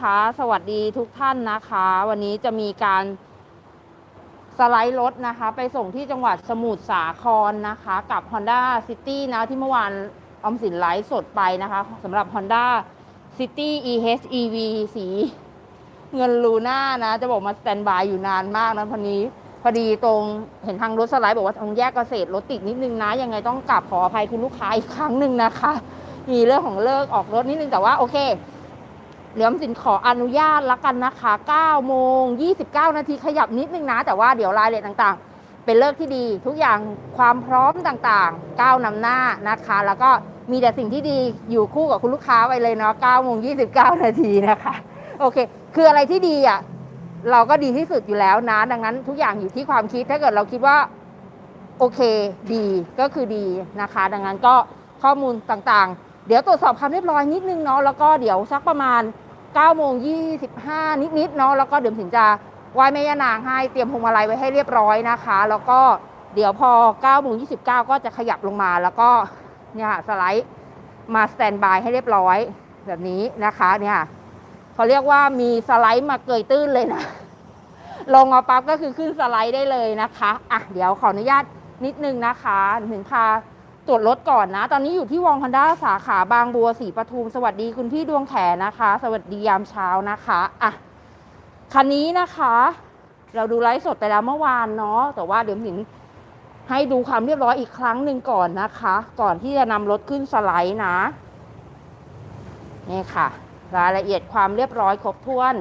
นะคะ สวัสดีทุกท่านนะคะ วันนี้จะมีการสไลด์รถนะคะ ไปส่งที่จังหวัดสมุทรสาครนะคะ กับ Honda City นะที่เมื่อวานออมสินไลฟ์สดไปนะคะสำหรับ Honda City EHEV สีเงินลูน่านะ จะบอกมาสแตนบายอยู่นานมากนะพอนี้พอดีตรงเห็นทางรถสไลด์บอกว่าตรงแยกเกษตรรถติดนิดนึงนะ ยังไงต้องกลับขออภัยคุณลูกค้าอีกครั้งหนึ่งนะคะ มีเรื่องของเลิกออกรถนิดนึงแต่ว่าโอเค เดี๋ยวออมสินขออนุญาตละกันนะคะ9โมง29 นาทีขยับนิดนึงนะ แต่ว่าเดี๋ยวรายละเอียดต่างๆ เป็นเลิกที่ดี ทุกอย่างความพร้อมต่างๆ ก้าวนำหน้านะคะ แล้วก็มีแต่สิ่งที่ดีอยู่คู่กับคุณลูกค้าไปเลยเนาะ9โมง29 นาทีนะคะ โอเค คืออะไรที่ดีอะเราก็ดีที่สุดอยู่แล้วนะ ดังนั้นทุกอย่างอยู่ที่ความคิด ถ้าเกิดเราคิดว่าโอเคดีก็คือดีนะคะ ดังนั้นก็ข้อมูลต่างๆ เดี๋ยวตรวจสอบความเรียบร้อยนิดนึงเนาะ แล้วก็เดี๋ยวสักประมาณ 9โมง25 นิดๆเนาะแล้วก็เดี๋ยวถึงจะไหว้แม่ย่านางให้เตรียมพวงมาลัยไว้ให้เรียบร้อยนะคะ แล้วก็เดี๋ยวพอ9โมง29 ก็จะขยับลงมา แล้วก็เนี่ยค่ะสไลด์มาสแตนบายให้เรียบร้อยแบบนี้นะคะเนี่ยเขาเรียกว่ามีสไลด์มาเกยตื้นเลยนะ ลงมาปั๊บก็คือขึ้นสไลด์ได้เลยนะคะอะเดี๋ยวขออนุญาตนิดนึงนะคะถึงพา ตรวจรถก่อนนะ ตอนนี้อยู่ที่วองพันด้าสาขาบางบัวสีปทุม สวัสดีคุณพี่ดวงแขนะคะ สวัสดียามเช้านะคะอะคันนี้นะคะ เราดูไลฟ์สดไปแล้วเมื่อวานเนาะแต่ว่าเดี๋ยวหมิงให้ดูความเรียบร้อยอีกครั้งหนึ่งก่อนนะคะ ก่อนที่จะนำรถขึ้นสไลด์นะนี่ค่ะ รายละเอียดความเรียบร้อยครบถ้วน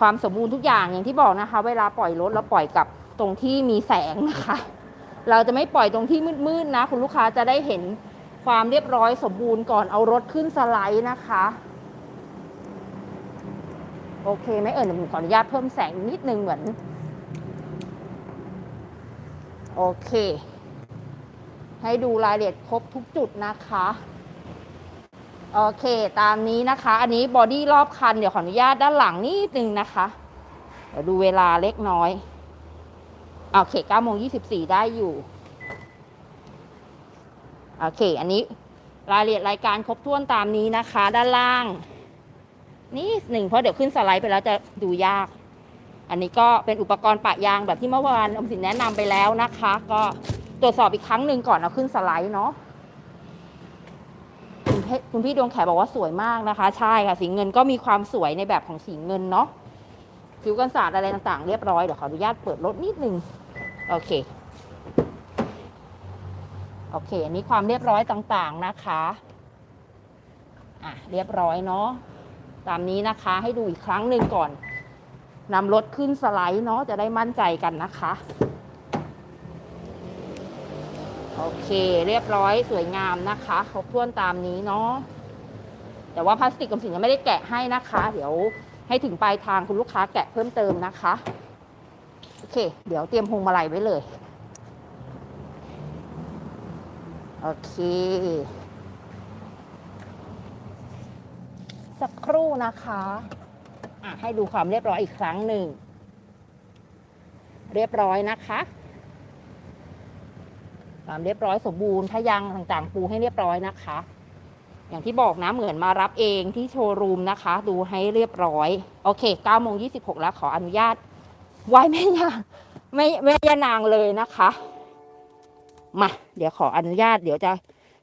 ความสมบูรณ์ทุกอย่างอย่างที่บอกนะคะ เวลาปล่อยรถเราปล่อยกับตรงที่มีแสงนะคะ เราจะไม่ปล่อยตรงที่มืดๆนะ คุณลูกค้าจะได้เห็นความเรียบร้อยสมบูรณ์ก่อนเอารถขึ้นสไลด์นะคะ โอเคไหมเออเดี๋ยวผมขออนุญาตเพิ่มแสงนิดนึงเหมือน โอเค ให้ดูรายละเอียดครบทุกจุดนะคะโอเค ตามนี้นะคะ อันนี้บอดี้รอบคัน เดี๋ยวขออนุญาตด้านหลังนิดนึงนะคะ เดี๋ยวดูเวลาเล็กน้อย โอเค9โมง24ได้อยู่ โอเค อันนี้รายละเอียดรายการครบถ้วนตามนี้นะคะ ด้านล่าง นี่หนึ่งเพราะเดี๋ยวขึ้นสไลด์ไปแล้วจะดูยาก อันนี้ก็เป็นอุปกรณ์ปะยางแบบที่เมื่อวานอมสินแนะนำไปแล้วนะคะ ก็ตรวจสอบอีกครั้งหนึ่งก่อนเอาขึ้นสไลด์เนาะคุณพี่ดวงแขบอกว่าสวยมากนะคะ ใช่ค่ะสีเงินก็มีความสวยในแบบของสีเงินเนาะผิวกันศาสตร์อะไรต่างๆเรียบร้อยเดี๋ยวขออนุญาตเปิดรถนิดนึง โอเค โอเค อันนี้ความเรียบร้อยต่างๆนะคะ อะ เรียบร้อยเนาะ ตามนี้นะคะให้ดูอีกครั้งหนึ่งก่อนนำรถขึ้นสไลด์เนาะจะได้มั่นใจกันนะคะ โอเค เรียบร้อยสวยงามนะคะ ครบถ้วนตามนี้เนาะแต่ว่าพลาสติกกำสินยังไม่ได้แกะให้นะคะ เดี๋ยวให้ถึงปลายทางคุณลูกค้าแกะเพิ่มเติมนะคะ เค เดี๋ยวเตรียมพวงมาลัยไว้เลย โอเค สักครู่นะคะะให้ดูความเรียบร้อยอีกครั้งหนึ่ง เรียบร้อยนะคะความเรียบร้อยสมบูรณ์พยางค์ต่างๆ ปูให้เรียบร้อยนะคะ อย่างที่บอกนะเหมือนมารับเองที่โชว์รูมนะคะ ดูให้เรียบร้อย โอเค9โมง26 แล้วขออนุญาต ไหว้แม่ยางไม่แม่ยานางเลยนะคะ มา เดี๋ยวขออนุญาต เดี๋ยวจะ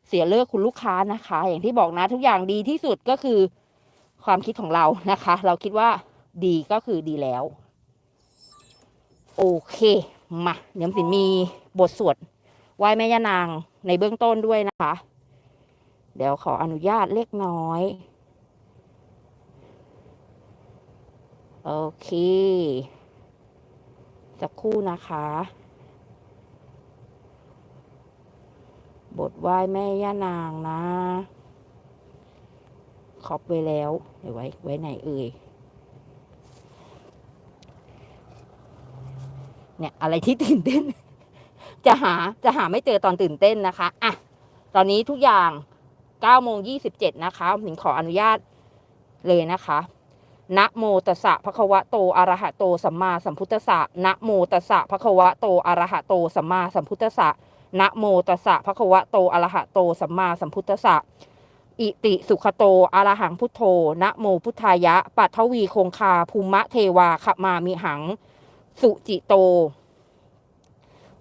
เสียเลือกคุณลูกค้านะคะ อย่างที่บอกนะ ทุกอย่างดีที่สุดก็คือความคิดของเรานะคะ เราคิดว่าดีก็คือดีแล้ว โอเคมาเดี๋ยวสินมีบทสวดไหว้แม่ย่านางในเบื้องต้นด้วยนะคะ เดี๋ยวขออนุญาตเล็กน้อย โอเค สักครู่นะคะ บทไหว้แม่ย่านางนะขอบไว้แล้วเดี๋ยวไว้ไว้ไหนเอ่ยเนี่ยอะไรที่ตื่นเต้น จะหาจะหาไม่เจอตอนตื่นเต้นนะคะอะตอนนี้ทุกอย่าง9โมง27นะคะหมิงขออนุญาตเลยนะคะ นะโมตัสสะภะคะวะโตอะระหะโตสัมมาสัมพุทธัสสะนะโมตัสสะภะคะวะโตอะระหะโตสัมมาสัมพุทธัสสะนะโมตัสสะภะคะวะโตอะระหะโตสัมมาสัมพุทธัสสะอิติสุขโตอะระหังพุทโธนะโมพุทธายะปัทวีคงคาภูมะเทวาขมามิหัง สุจิโต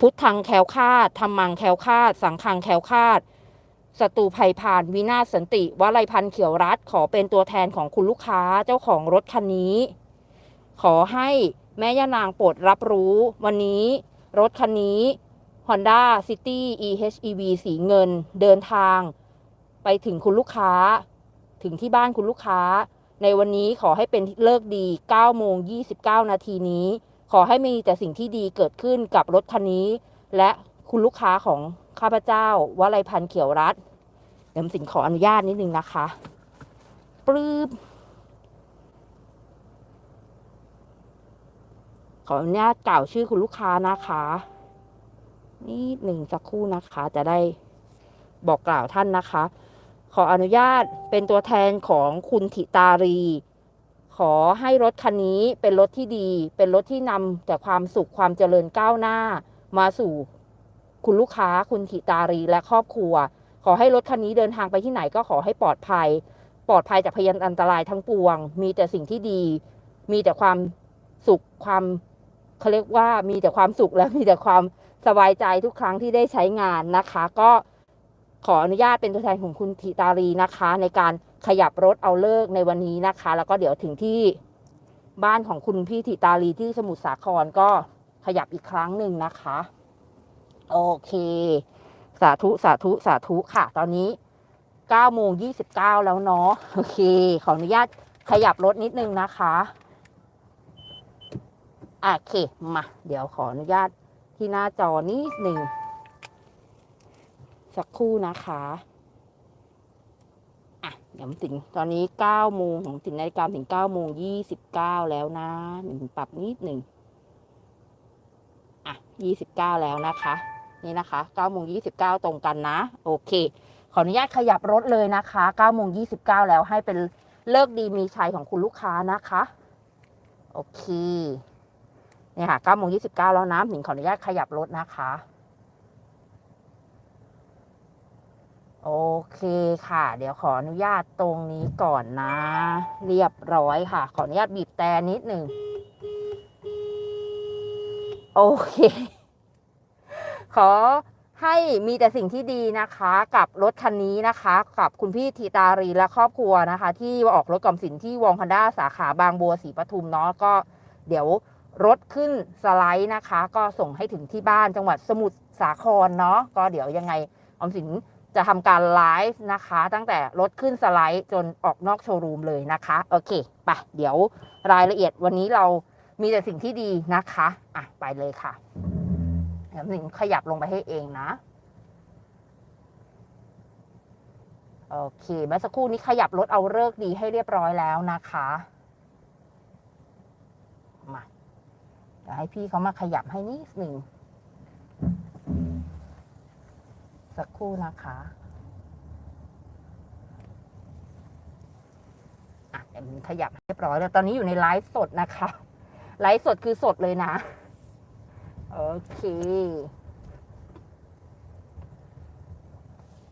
พุทธังแคล้วคาดธรรมังแคล้วคาด สังฆังแคล้วคลาด ศัตรูภัยผ่านวินาสันติวลัยพันธ์เขียวรัฐขอเป็นตัวแทนของคุณลูกค้าเจ้าของรถคันนี้ ขอให้แม่ย่านางโปรดรับรู้ วันนี้รถคันนี้ Honda City EHEV สีเงินเดินทาง ไปถึงคุณลูกค้า ถึงที่บ้านคุณลูกค้า ในวันนี้ขอให้เป็นเลิกดี9โมง29 นาทีนี้ ขอให้มีแต่สิ่งที่ดีเกิดขึ้นกับรถคันนี้ และคุณลูกค้าของ ข้าพเจ้าวลัยพันธ์เขียวรัฐเดี๋ยวสินขออนุญาตนิดนึงนะคะปลื้บขออนุญาตกล่าวชื่อคุณลูกค้านะคะนิดหนึ่งสักครู่นะคะ จะได้บอกกล่าวท่านนะคะ ขออนุญาตเป็นตัวแทนของคุณธิตารี ขอให้รถคันนี้เป็นรถที่ดี เป็นรถที่นำแต่ความสุขความเจริญก้าวหน้า มาสู่ คุณลูกค้าคุณธิตารีและครอบครัว ขอให้รถคันนี้เดินทางไปที่ไหนก็ขอให้ปลอดภัย ปลอดภัยจากพยานอันตรายทั้งปวง มีแต่สิ่งที่ดี มีแต่ความสุขความเขาเรียกว่ามีแต่ความสุขและมีแต่ความสบายใจทุกครั้งที่ได้ใช้งานนะคะ ก็ขออนุญาตเป็นตัวแทนของคุณธิตารีนะคะ ในการขยับรถเอาเลิกในวันนี้นะคะ แล้วก็เดี๋ยวถึงที่บ้านของคุณพี่ธิตารีที่สมุทรสาครก็ขยับอีกครั้งหนึ่งนะคะ โอเค สาธุสาธุสาธุค่ะ ตอนนี้9โมง29แล้วเนาะโอเค ขออนุญาตขยับรถนิดนึงนะคะอะโอเค มา เดี๋ยวขออนุญาตที่หน้าจอนิดหนึ่งสักครู่นะคะอะเดี๋ยวถึงตอนนี้9โมงของถึงนาฬิกาถึง9โมง29แล้วนะหนึ่งปรับนิดหนึ่งอะ29แล้วนะคะ นี่นะคะ9โมง29 ตรงกันนะ โอเค ขออนุญาตขยับรถเลยนะคะ9โมง29 แล้วให้เป็นเลิกดีมีชัยของคุณลูกค้านะคะ โอเคเนี่ยค่ะ9โมง29 แล้วนะหมิงขออนุญาตขยับรถนะคะ โอเคค่ะ เดี๋ยวขออนุญาตตรงนี้ก่อนนะ เรียบร้อยค่ะ ขออนุญาตบีบแต่นิดหนึ่งโอเค ขอให้มีแต่สิ่งที่ดีนะคะ กับรถคันนี้นะคะ กับคุณพี่ธีตารีและครอบครัวนะคะ ที่ออกรถกอมสินที่วองคันด้าสาขาบางบัวศรีปทุมเนาะก็เดี๋ยวรถขึ้นสไลด์นะคะ ก็ส่งให้ถึงที่บ้านจังหวัดสมุทรสาครเนาะก็เดี๋ยวยังไงออมสินจะทำการไลฟ์นะคะ ตั้งแต่รถขึ้นสไลด์จนออกนอกโชว์รูมเลยนะคะโอเคไปเดี๋ยวรายละเอียดวันนี้เรามีแต่สิ่งที่ดีนะคะอะไปเลยค่ะ เดี๋ยวหนิงขยับลงไปให้เองนะโอเคเมื่อสักครู่นี้ขยับรถเอาเลิกดีให้เรียบร้อยแล้วนะคะมาเดี๋ยวให้พี่เขามาขยับให้นิดหนึ่งสักครู่นะคะอะเดี๋ยวหนิงขยับเรียบร้อยแล้วตอนนี้อยู่ในไลฟ์สดนะคะ ไลฟ์สดคือสดเลยนะ โอเค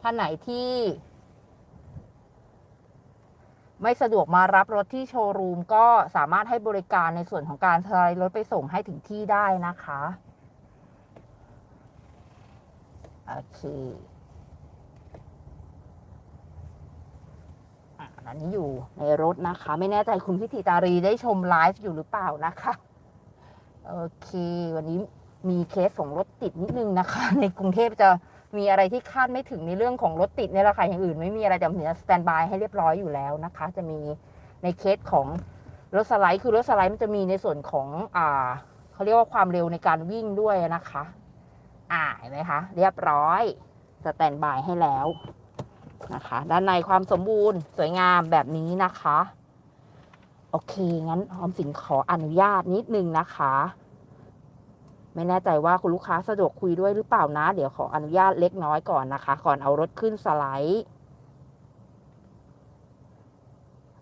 ท่านไหนที่ ไม่สะดวกมารับรถที่โชว์รูมก็สามารถให้บริการในส่วนของการสไลด์รถไปส่งให้ถึงที่ได้นะคะ โอเคอันนี้อยู่ในรถนะคะ ไม่แน่ใจคุณพิธีตารีได้ชมไลฟ์อยู่หรือเปล่านะคะ โอเค วันนี้ มีเคสของรถติดนิดนึงนะคะ ในกรุงเทพจะมีอะไรที่คาดไม่ถึงในเรื่องของรถติดเนี่ยแหละค่ะอย่างอื่น ไม่มีอะไรแต่เหนือสแตนบายให้เรียบร้อยอยู่แล้วนะคะ จะมีในเคสของรถสไลด์คือรถสไลด์มันจะมีในส่วนของอ่าเขาเรียกว่าความเร็วในการวิ่งด้วยนะคะ อ่าเห็นไหมคะ เรียบร้อยสแตนบายให้แล้วนะคะ ด้านในความสมบูรณ์สวยงามแบบนี้นะคะ โอเค งั้นออมสินขออนุญาตนิดนึงนะคะ ไม่แน่ใจว่าคุณลูกค้าสะดวกคุยด้วยหรือเปล่านะ เดี๋ยวขออนุญาตเล็กน้อยก่อนนะคะ ก่อนเอารถขึ้นสไลด์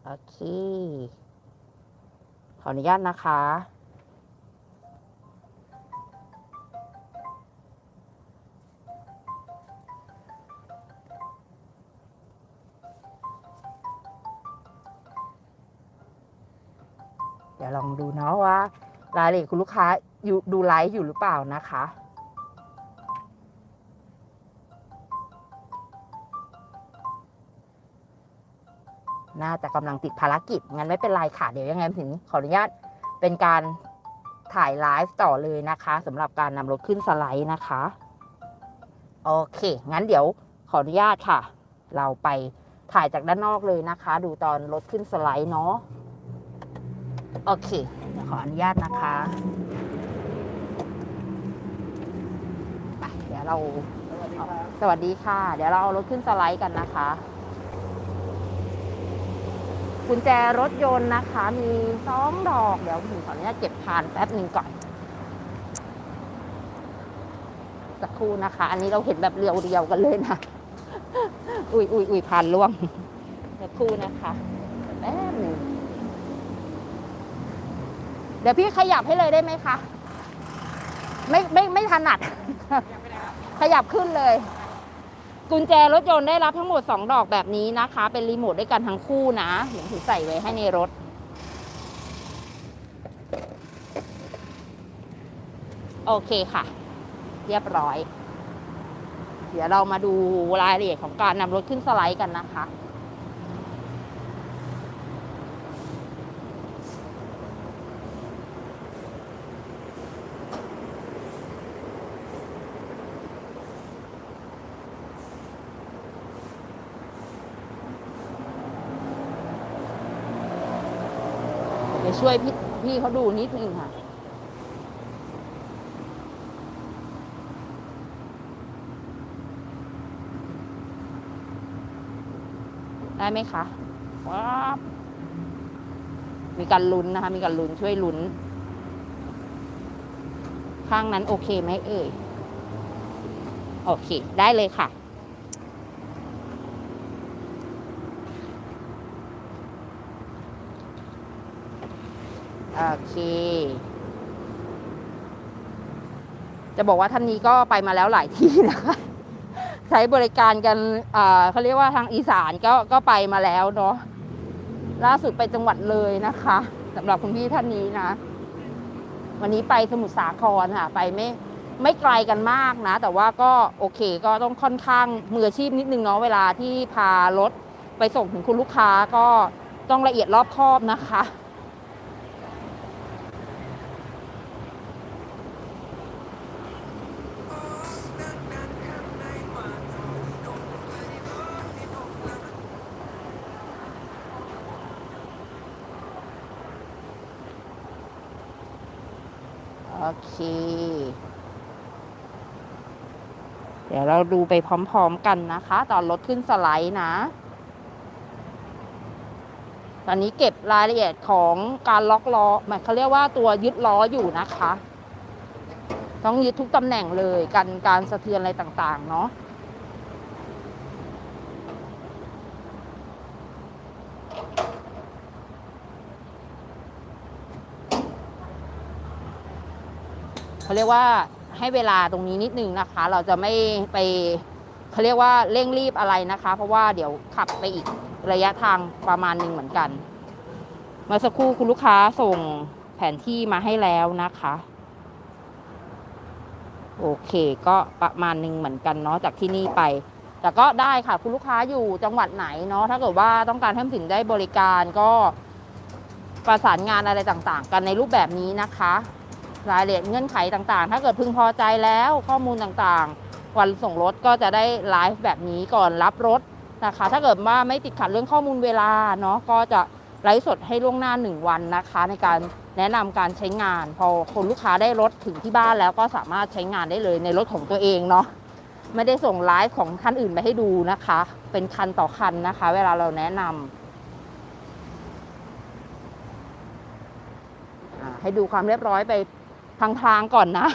โอเค ขออนุญาตนะคะ เดี๋ยวลองดูเนาะว่ารายละเอียดคุณลูกค้า อยู่ดูไลฟ์อยู่หรือเปล่านะคะ น่าจะกำลังติดภารกิจ งั้นไม่เป็นไรค่ะ เดี๋ยวยังไงถึงขออนุญาตเป็นการถ่ายไลฟ์ต่อเลยนะคะสำหรับการนำรถขึ้นสไลด์นะคะ โอเค งั้นเดี๋ยวขออนุญาตค่ะ เราไปถ่ายจากด้านนอกเลยนะคะ ดูตอนรถขึ้นสไลด์เนาะโอเค เดี๋ยวขออนุญาตนะคะไป เดี๋ยวเราสวัสดีค่ะ เดี๋ยวเราเอารถขึ้นสไลด์กันนะคะกุญแจรถยนต์นะคะ มีสองดอก เดี๋ยวผมขออนุญาตเก็บผ่านแป๊บหนึ่งก่อน สักครู่นะคะ อันนี้เราเห็นแบบเรียวๆกันเลยนะ อุ้ยอุ้ยอุ้ยผ่านล่วง สักครู่นะคะแป๊บหนึ่งเดี๋ยวพี่ขยับให้เลยได้ไหมคะ ไม่ไม่ไม่ถนัด ขยับขึ้นเลย กุญแจรถยนต์ได้รับทั้งหมด 2 ดอกแบบนี้นะคะ เป็นรีโมทด้วยกันทั้งคู่นะหนูถือใส่ไว้ให้ในรถ โอเคค่ะ เรียบร้อย เดี๋ยวเรามาดูรายละเอียดของการนำรถขึ้นสไลด์กันนะคะ ช่วยพี่พี่เขาดูนิดนึงค่ะ ได้ไหมคะว้ามีการลุ้นนะคะ มีการลุ้นช่วยลุ้น ข้างนั้นโอเคไหมเอ่ย โอเค ได้เลยค่ะ โอเค จะบอกว่าท่านนี้ก็ไปมาแล้วหลายที่นะคะ ใช้บริการกันเขาเรียกว่าทางอีสานก็ก็ไปมาแล้วเนาะล่าสุดไปจังหวัดเลยนะคะสำหรับคุณพี่ท่านนี้นะ วันนี้ไปสมุทรสาครค่ะ ไปไม่ไม่ไกลกันมากนะ แต่ว่าก็โอเคก็ต้องค่อนข้างมืออาชีพนิดนึงเนาะเวลาที่พารถไปส่งถึงคุณลูกค้าก็ต้องละเอียดรอบคอบนะคะ เค เดี๋ยวเราดูไปพร้อมๆกันนะคะ ตอนรถขึ้นสไลด์นะ ตอนนี้เก็บรายละเอียดของการล็อกล้อหมายเขาเรียกว่าตัวยึดล้ออยู่นะคะ ต้องยึดทุกตำแหน่งเลยกันการสะเทือนอะไรต่างๆ เนาะ เขาเรียกว่าให้เวลาตรงนี้นิดนึงนะคะ เราจะไม่ไปเขาเรียกว่าเร่งรีบอะไรนะคะ เพราะว่าเดี๋ยวขับไปอีกระยะทางประมาณหนึ่งเหมือนกัน เมื่อสักครู่คุณลูกค้าส่งแผนที่มาให้แล้วนะคะ โอเคก็ประมาณหนึ่งเหมือนกันเนาะจากที่นี่ไป แต่ก็ได้ค่ะคุณลูกค้าอยู่จังหวัดไหนเนาะถ้าเกิดว่าต้องการให้สินได้บริการก็ประสานงานอะไรต่างๆ กันในรูปแบบนี้นะคะ รายละเอียดเงื่อนไขต่างๆ ถ้าเกิดพึงพอใจแล้วข้อมูลต่างๆ วันส่งรถก็จะได้ไลฟ์แบบนี้ก่อนรับรถนะคะ ถ้าเกิดว่าไม่ติดขัดเรื่องข้อมูลเวลาเนาะก็จะไลฟ์สดให้ล่วงหน้า 1 วันนะคะ ในการแนะนำการใช้งาน พอคนลูกค้าได้รถถึงที่บ้านแล้วก็สามารถใช้งานได้เลยในรถของตัวเองเนาะไม่ได้ส่งไลฟ์ของท่านอื่นไปให้ดูนะคะ เป็นคันต่อคันนะคะ เวลาเราแนะนำอ่าให้ดูความเรียบร้อยไป พลางๆก่อนนะ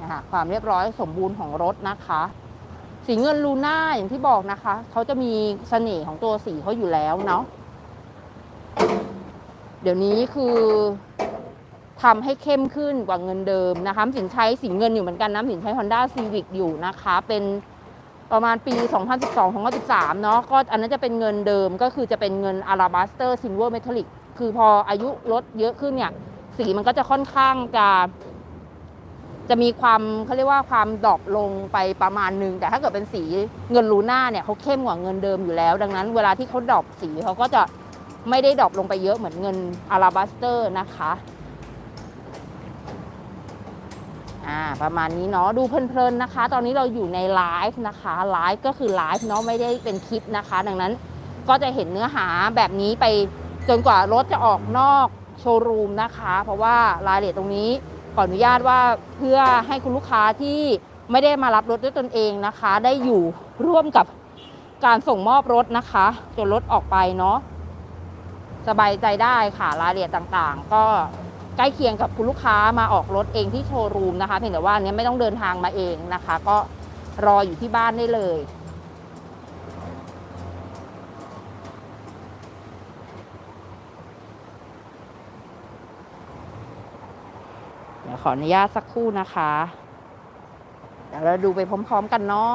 นะคะความเรียบร้อยสมบูรณ์ของรถนะคะ สีเงินลูน่าอย่างที่บอกนะคะ เขาจะมีเสน่ห์ของตัวสีเขาอยู่แล้วเนาะเดี๋ยวนี้คือทำให้เข้มขึ้นกว่าเงินเดิมนะคะสินใช้สีเงินอยู่เหมือนกันนะสินใช้ Honda Civic อยู่นะคะ เป็นประมาณปี 2012-2013 เนาะก็อันนั้นจะเป็นเงินเดิมก็คือจะเป็นเงินอาราบัสเตอร์ซิลเวอร์เมทัลลิก คือพออายุรถเยอะขึ้นเนี่ย สีมันก็จะค่อนข้างจะ จะมีความเขาเรียกว่าความดรอปลงไปประมาณหนึ่งแต่ถ้าเกิดเป็นสีเงินลูน่าเนี่ยเขาเข้มกว่าเงินเดิมอยู่แล้ว ดังนั้น เวลาที่เขาดรอปสีเขาก็จะไม่ได้ดรอปลงไปเยอะเหมือนเงินอาราบัสเตอร์นะคะอ่าประมาณนี้เนาะดูเพลินๆนะคะ ตอนนี้เราอยู่ในไลฟ์นะคะไลฟ์ก็คือไลฟ์เนาะไม่ได้เป็นคลิปนะคะ ดังนั้นก็จะเห็นเนื้อหาแบบนี้ไป จนกว่ารถจะออกนอกโชว์รูมนะคะ เพราะว่ารายละเอียดตรงนี้ขออนุญาตว่าเพื่อให้คุณลูกค้าที่ไม่ได้มารับรถด้วยตนเองนะคะ ได้อยู่ร่วมกับการส่งมอบรถนะคะ จนรถออกไปเนาะสบายใจได้ค่ะรายละเอียดต่างๆ ก็ใกล้เคียงกับคุณลูกค้ามาออกรถเองที่โชว์รูมนะคะเพียงแต่ว่าเนี้ยไม่ต้องเดินทางมาเองนะคะ ก็รออยู่ที่บ้านได้เลย เดี๋ยวข ออนุญาตสักครู่นะคะ เดี๋ยวเราดูไปพร้อม ๆ กันเนาะ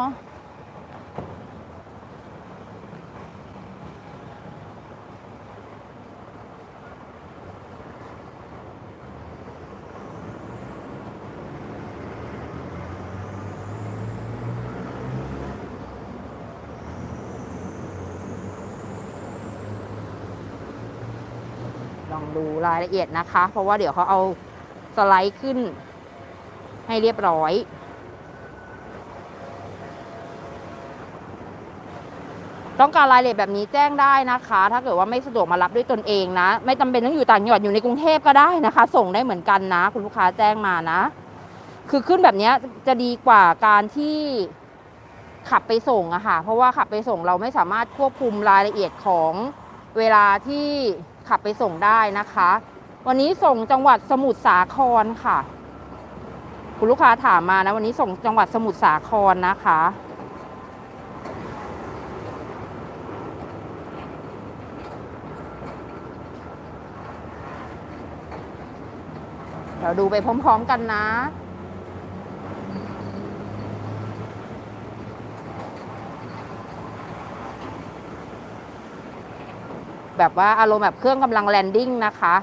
ลองดูรายละเอียดนะคะ เพราะว่าเดี๋ยวเขาเอา ไลด์ขึ้น ให้เรียบร้อยต้องการรายละเอียดแบบนี้แจ้งได้นะคะ ถ้าเกิดว่าไม่สะดวกมารับด้วยตนเองนะ ไม่จำเป็นต้องอยู่ต่างจังหวัดอยู่ในกรุงเทพก็ได้นะคะ ส่งได้เหมือนกันนะ คุณลูกค้าแจ้งมานะ คือขึ้นแบบนี้จะดีกว่าการที่ขับไปส่งอะค่ะ เพราะว่าขับไปส่งเราไม่สามารถควบคุมรายละเอียดของเวลาที่ขับไปส่งได้นะคะ วันนี้ส่งจังหวัดสมุทรสาครค่ะ คุณลูกค้าถามมานะวันนี้ส่งจังหวัดสมุทรสาครนะคะเดี๋ยวดูไปพร้อมๆกันนะแบบว่าอารมณ์แบบเครื่องกำลังแลนดิ้งนะคะ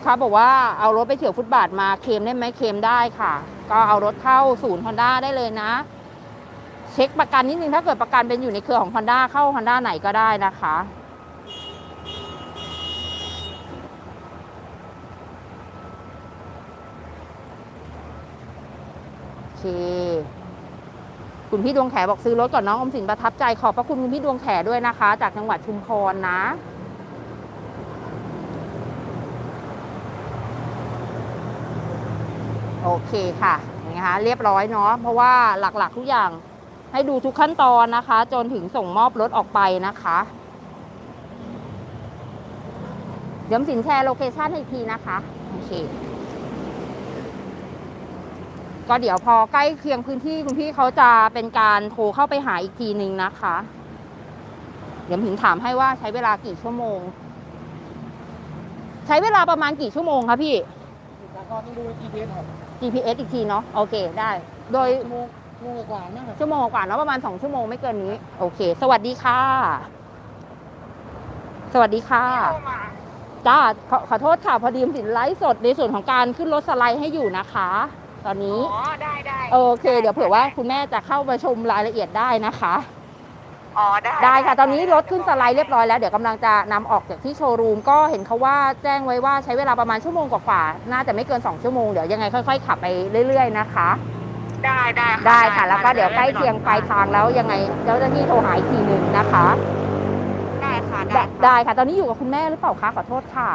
กค้าบอกว่าเอารถไปเฉียวฟุตบาทมาเคมได้ไหมเคมได้ค่ะ ก็เอารถเข้าศูนย์ฮอนด้าได้เลยนะ เช็คประกันนิดนึงถ้าเกิดประกันเป็นอยู่ในเครือของ Honda เข้า Honda ไหนก็ได้นะคะโอคคุณพี่ดวงแขบอกซื้อรถก่อนน้องอมสินประทับใจขอบพระคุณคุณพี่ดวงแขด้วยนะคะ จากจังหวัดชุมพรนะ โอเคค่ะนี้คะเรียบร้อยเนาะเพราะว่าหลักๆทุกอย่างให้ดูทุกขั้นตอนนะคะ จนถึงส่งมอบรถออกไปนะคะเดี๋ยวสินแชร์โลเคชันให้อีกทีนะคะโอเคก็เดี๋ยวพอใกล้เคียงพื้นที่คุณพี่เขาจะเป็นการโทรเข้าไปหาอีกทีหนึ่งนะคะ เดี๋ยวถึงถามให้ว่าใช้เวลากี่ชั่วโมง ใช้เวลาประมาณกี่ชั่วโมงคะพี่แล้วก็ต้องดู GPS ครับ GPS อีกทีเนาะโอเคได้ โดยชั่วโมงชั่วโมงกว่านะครับชั่วโมงกว่าเนาะประมาณ 2 ชั่วโมงไม่เกินนี้ โอเค สวัสดีค่ะ สวัสดีค่ะจ้าขอขอโทษค่ะ พอดีมสินไลฟ์สดในส่วนของการขึ้นรถสไลด์ให้อยู่นะคะ ตอนนี้ อ๋อ ได้ได้โอเค เดี๋ยวเผื่อว่าคุณแม่จะเข้ามาชมรายละเอียดได้นะคะ อ๋อได้ได้ค่ะ ตอนนี้รถขึ้นสไลด์เรียบร้อยแล้ว เดี๋ยวกำลังจะนำออกจากที่โชว์รูม ก็เห็นเขาว่าแจ้งไว้ว่าใช้เวลาประมาณชั่วโมงกว่าๆน่าจะไม่เกิน 2 ชั่วโมง เดี๋ยวยังไงค่อยๆ ขับไปเรื่อย ๆ นะคะ ได้ได้ได้ค่ะ แล้วก็เดี๋ยวใกล้เคียงปลายทางแล้วยังไงเจ้าหน้าที่โทรหาอีกทีหนึ่งนะคะ ได้ค่ะได้ได้ได้ค่ะ ตอนนี้อยู่กับคุณแม่หรือเปล่าคะ ขอโทษค่ะ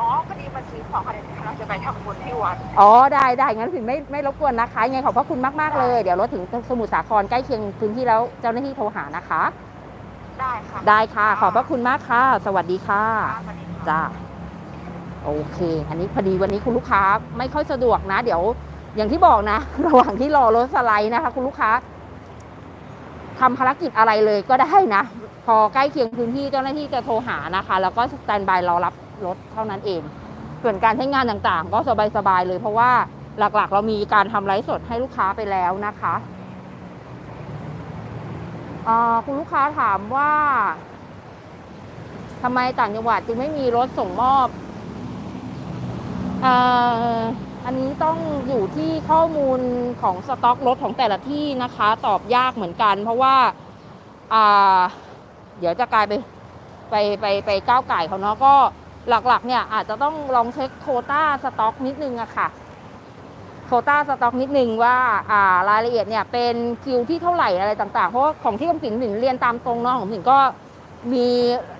อ๋อพอดีมาซื้อของค่ะเดี๋ยวเราจะไปทำบุญที่วัดอ๋อได้ได้งั้นถึงไม่ไม่รบกวนนะคะยังไงขอบพระคุณมากๆเลย เดี๋ยวรถถึงสมุทรสาครใกล้เคียงพื้นที่แล้วเจ้าหน้าที่โทรหานะคะ ได้ค่ะได้ค่ะ ขอบพระคุณมากค่ะสวัสดีค่ะ สวัสดีค่ะจ้าโอเค อันนี้พอดีวันนี้คุณลูกค้าไม่ค่อยสะดวกนะ เดี๋ยวอย่างที่บอกนะ ระหว่างที่รอรถสไลด์นะคะ คุณลูกค้าทำภารกิจอะไรเลยก็ได้นะ พอใกล้เคียงพื้นที่เจ้าหน้าที่จะโทรหานะคะ แล้วก็สแตนบายรอรับ รถเท่านั้นเอง ส่วนการใช้งานต่างๆ ก็สบายๆเลย เพราะว่าหลักๆ เรามีการทำไลฟ์สดให้ลูกค้าไปแล้วนะคะคุณลูกค้าถามว่าทำไมต่างจังหวัดจึงไม่มีรถส่งมอบออันนี้ต้องอยู่ที่ข้อมูลของสต็อกรถของแต่ละที่นะคะ ตอบยากเหมือนกัน เพราะว่าอ่าเดี๋ยวจะกลายไปไปไปไปก้าวไก่เขาเนาะก็ หลักๆเนี่ยอาจจะต้องลองเช็คโควต้าสต็อกนิดนึงอะค่ะโควต้าสต็อกนิดนึงว่าอ่ารายละเอียดเนี่ยเป็นคิวที่เท่าไหร่อะไรต่างๆ เพราะของที่กรมศิลป์สินเรียนตามตรงเนาะของสินก็มี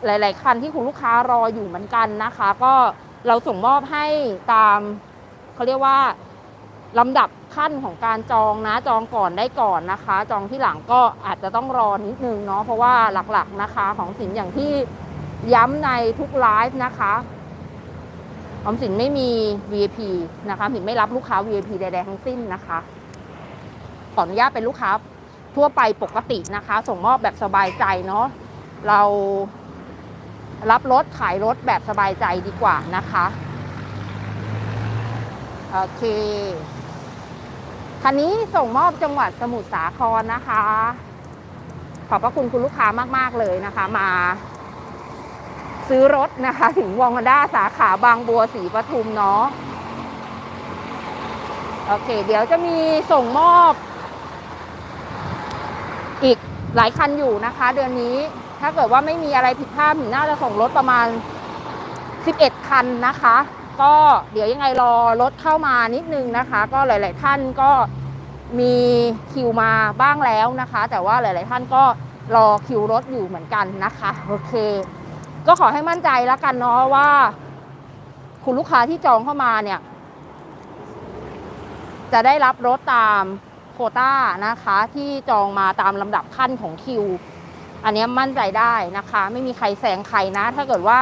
หลาย ๆ คันที่คุณลูกค้ารออยู่เหมือนกันนะคะ ก็เราส่งมอบให้ตามเขาเรียกว่าลำดับขั้นของการจองนะจองก่อนได้ก่อนนะคะ จองที่หลังก็อาจจะต้องรอนิดนึงเนาะเพราะว่าหลักๆนะคะของสินอย่างที่ ย้ำในทุกไลฟ์นะคะออมสินไม่มี VIP นะคะสินไม่รับลูกค้า VIP ใดๆทั้งสิ้นนะคะ ขออนุญาตเป็นลูกค้าทั่วไปปกตินะคะ ส่งมอบแบบสบายใจเนาะเรารับรถขายรถแบบสบายใจดีกว่านะคะโอเคคันนี้ส่งมอบจังหวัดสมุทรสาครนะคะ ขอบพระคุณคุณลูกค้ามาก ๆ เลยนะคะ มา ซื้อรถนะคะ ถึงวองด้าสาขาบางบัวสีปทุมเนาะโอเค เดี๋ยวจะมีส่งมอบ อีกหลายคันอยู่นะคะ เดือนนี้ถ้าเกิดว่าไม่มีอะไรผิดพลาดน่าจะส่งรถประมาณ 11 คันนะคะ ก็เดี๋ยวยังไงรอรถเข้ามานิดนึงนะคะ ก็หลาย ๆ ท่านก็มีคิวมาบ้างแล้วนะคะ แต่ว่าหลาย ๆ ท่านก็รอคิวรถอยู่เหมือนกันนะคะ โอเค ก็ขอให้มั่นใจแล้วกันเนาะว่า คุณลูกค้าที่จองเข้ามาเนี่ย จะได้รับรถตามโคต้านะคะ ที่จองมาตามลำดับขั้นของคิว อันนี้มั่นใจได้นะคะ ไม่มีใครแซงใครนะ ถ้าเกิดว่า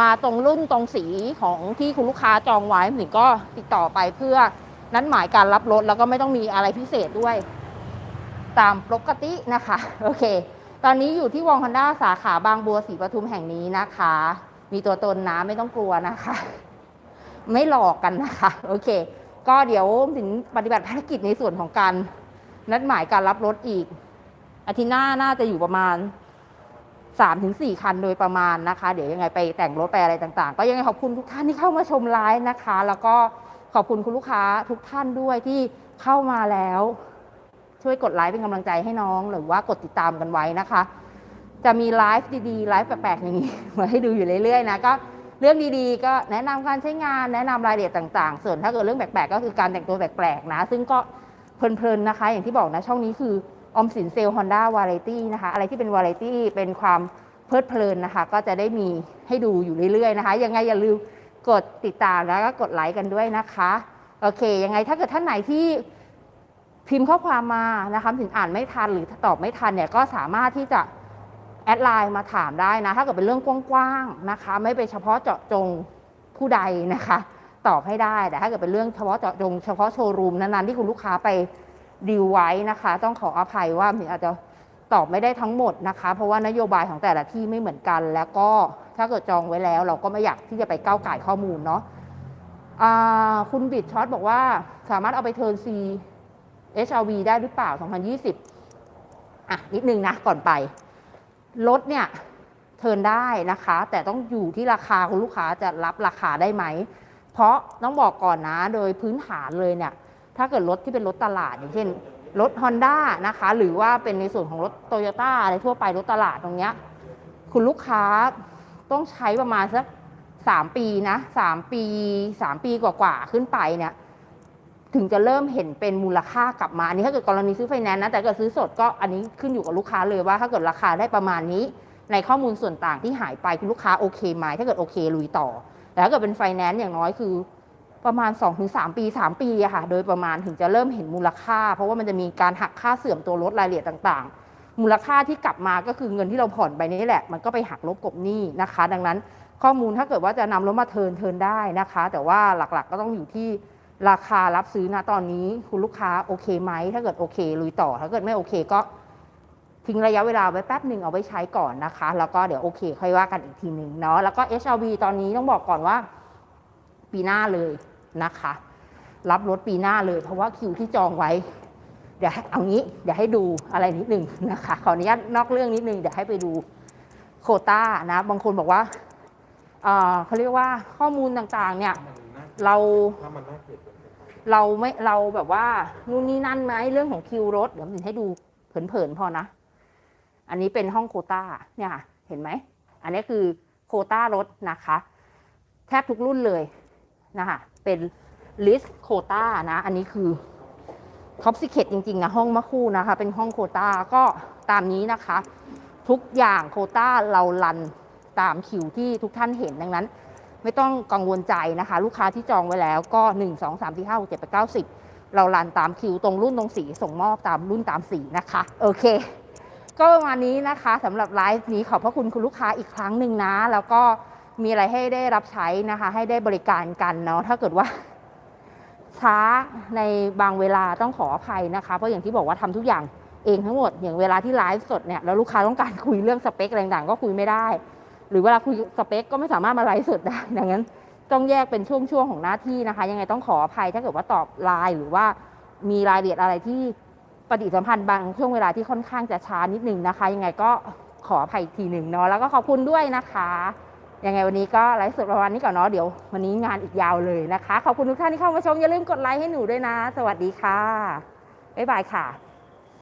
มาตรงรุ่นตรงสีของที่คุณลูกค้าจองไว้หนิงก็ติดต่อไปเพื่อนัดหมายการรับรถแล้วก็ไม่ต้องมีอะไรพิเศษด้วย ตามปกตินะคะ โอเค ตอนนี้อยู่ที่วองฮันด้าสาขาบางบัวสีปทุมแห่งนี้นะคะ มีตัวตนนะไม่ต้องกลัวนะคะ ไม่หลอกกันนะคะ โอเค ก็เดี๋ยวถึงปฏิบัติภารกิจในส่วนของการนัดหมายการรับรถอีก อาทิตย์หน้าน่าจะอยู่ประมาณสามถึงสี่คันโดยประมาณนะคะ เดี๋ยวยังไงไปแต่งรถไปอะไรต่างๆ ก็ยังไงขอบคุณทุกท่านที่เข้ามาชมไลฟ์นะคะ แล้วก็ขอบคุณคุณลูกค้าทุกท่านด้วยที่เข้ามาแล้ว ช่วยกดไลค์เป็นกำลังใจให้น้องหรือว่ากดติดตามกันไว้นะคะ จะมีไลฟ์ดีๆไลฟ์แปลกๆอย่างนี้มาให้ดูอยู่เรื่อยๆนะก็เรื่องดีๆ ก็แนะนำการใช้งานแนะนำรายละเอียดต่าง ๆ ส่วนถ้าเกิดเรื่องแปลกๆก็คือการแต่งตัวแปลกๆนะ ซึ่งก็เพลินๆนะคะ อย่างที่บอกนะช่องนี้คือออมสินเซลฮอนด้าวาไรตี้นะคะ อะไรที่เป็นวาไรตี้เป็นความเพลิดเพลินนะคะ ก็จะได้มีให้ดูอยู่เรื่อยๆนะคะ ยังไงอย่าลืมกดติดตามแล้วก็กดไลค์กันด้วยนะคะ โอเค ยังไงถ้าเกิดท่านไหนที่ พิมพ์ข้อความมานะคะถึงอ่านไม่ทันหรือตอบไม่ทันเนี่ยก็สามารถที่จะแอดไลน์มาถามได้นะ ถ้าเกิดเป็นเรื่องกว้างๆนะคะ ไม่เป็นเฉพาะเจาะจงผู้ใดนะคะ ตอบให้ได้ แต่ถ้าเกิดเป็นเรื่องเฉพาะเจาะจงเฉพาะโชว์รูมนั้นๆที่คุณลูกค้าไปดีลไว้นะคะ ต้องขออภัยว่าถึงอาจจะตอบไม่ได้ทั้งหมดนะคะ เพราะว่านโยบายของแต่ละที่ไม่เหมือนกัน แล้วก็ถ้าเกิดจองไว้แล้ว เราก็ไม่อยากที่จะไปก้าวไก่ข้อมูลเนาะคุณบิดช็อตบอกว่าสามารถเอาไปเทิร์น C HRV ได้หรือเปล่า 2020 อะ นิดนึงนะ ก่อนไป รถเนี่ย เทินได้นะคะ แต่ต้องอยู่ที่ราคาคุณลูกค้าจะรับราคาได้ไหม เพราะต้องบอกก่อนนะ โดยพื้นฐานเลยเนี่ย ถ้าเกิดรถที่เป็นรถตลาด อย่างเช่น รถ Honda นะคะ หรือว่าเป็นในส่วนของรถโตโยต้าอะไรทั่วไปรถตลาดตรงเนี้ย คุณลูกค้าต้องใช้ประมาณสักสามปีนะสามปีสามปีกว่าๆขึ้นไปเนี่ย ถึงจะเริ่มเห็นเป็นมูลค่ากลับมา อันนี้ถ้าเกิดกรณีซื้อไฟแนนซ์นะ แต่เกิดซื้อสดก็อันนี้ขึ้นอยู่กับลูกค้าเลยว่า ถ้าเกิดราคาได้ประมาณนี้ ในข้อมูลส่วนต่างที่หายไปคุณลูกค้าโอเคไหมถ้าเกิดโอเคลุยต่อ แต่ถ้าเกิดเป็นไฟแนนซ์อย่างน้อยคือประมาณ 2-3 ปี 3 ปีอะค่ะ โดยประมาณถึงจะเริ่มเห็นมูลค่า เพราะว่ามันจะมีการหักค่าเสื่อมตัวรถรายละเอียดต่าง ๆ มูลค่าที่กลับมาก็คือเงินที่เราผ่อนไปนี่แหละ มันก็ไปหักลบกบหนี้นะคะ ดังนั้นข้อมูลถ้าเกิดว่าจะนำรถมาเทิร์นเทิร์นได้นะคะ แต่ว่าหลักๆก็ต้องอยู่ที่ ราคารับซื้อนะตอนนี้คุณลูกค้าโอเคไหม ถ้าเกิดโอเคลุยต่อ ถ้าเกิดไม่โอเคก็ทิ้งระยะเวลาไว้แป๊บหนึ่งเอาไว้ใช้ก่อนนะคะ แล้วก็เดี๋ยวโอเคค่อยว่ากันอีกทีหนึ่งเนาะแล้วก็ HRV ตอนนี้ต้องบอกก่อนว่า ปีหน้าเลยนะคะ รับรถปีหน้าเลย เพราะว่าคิวที่จองไว้ เดี๋ยวให้เอางี้เดี๋ยวให้ดูอะไรนิดนึงนะคะขออนุญาตนอกเรื่องนิดนึงเดี๋ยวให้ไปดูโคต้านะ บางคนบอกว่าเอ่อเขาเรียกว่าข้อมูลต่างๆ เนี่ย เราถ้ามันน่าเกลียด เราไม่เราแบบว่านู่นนี่นั่นไหมเรื่องของคิวรถเดี๋ยวมินให้ดูเผินๆพอนะ อันนี้เป็นห้องโคต้าเนี่ยค่ะเห็นไหม อันนี้คือโคต้ารถนะคะ แทบทุกรุ่นเลยนะคะเป็นลิสโคต้านะ อันนี้คือท็อปซิเคตจริงๆนะห้องมะคู่นะคะ เป็นห้องโคต้าก็ตามนี้นะคะ ทุกอย่างโคต้าเรารันตามคิวที่ทุกท่านเห็นดังนั้น ไม่ต้องกังวลใจนะคะ ลูกค้าที่จองไว้แล้วก็ 1 2 3 4 5 6 7 8 9 10 เรารันตามคิวตรงรุ่นตรงสี ส่งมอบตามรุ่นตามสีนะคะ โอเค ก็ประมาณนี้นะคะสำหรับไลฟ์นี้ขอบพระคุณคุณลูกค้าอีกครั้งหนึ่งนะ แล้วก็มีอะไรให้ได้รับใช้นะคะ ให้ได้บริการกันเนาะถ้าเกิดว่า ช้าในบางเวลาต้องขออภัยนะคะ เพราะอย่างที่บอกว่าทำทุกอย่างเองทั้งหมดอย่างเวลาที่ไลฟ์สดเนี่ยแล้วลูกค้าต้องการคุยเรื่องสเปคอะไรต่างๆก็คุยไม่ได้ หรือเวลาคุยสเปคก็ไม่สามารถมาไลฟ์สดได้ ดังนั้น ต้องแยกเป็นช่วงๆของหน้าที่นะคะ ยังไงต้องขออภัยถ้าเกิดว่าตอบไลน์หรือว่ามีรายละเอียดอะไรที่ปฏิสัมพันธ์บางช่วงเวลาที่ค่อนข้างจะช้านิดนึงนะคะ ยังไงก็ขออภัยอีกทีหนึ่งเนาะแล้วก็ขอบคุณด้วยนะคะยังไงวันนี้ก็ไลฟ์สดประมาณนี้ก่อนเนาะเดี๋ยววันนี้งานอีกยาวเลยนะคะ ขอบคุณทุกท่านที่เข้ามาชมอย่าลืมกดไลค์ให้หนูด้วยนะ สวัสดีค่ะบ๊ายบายค่ะ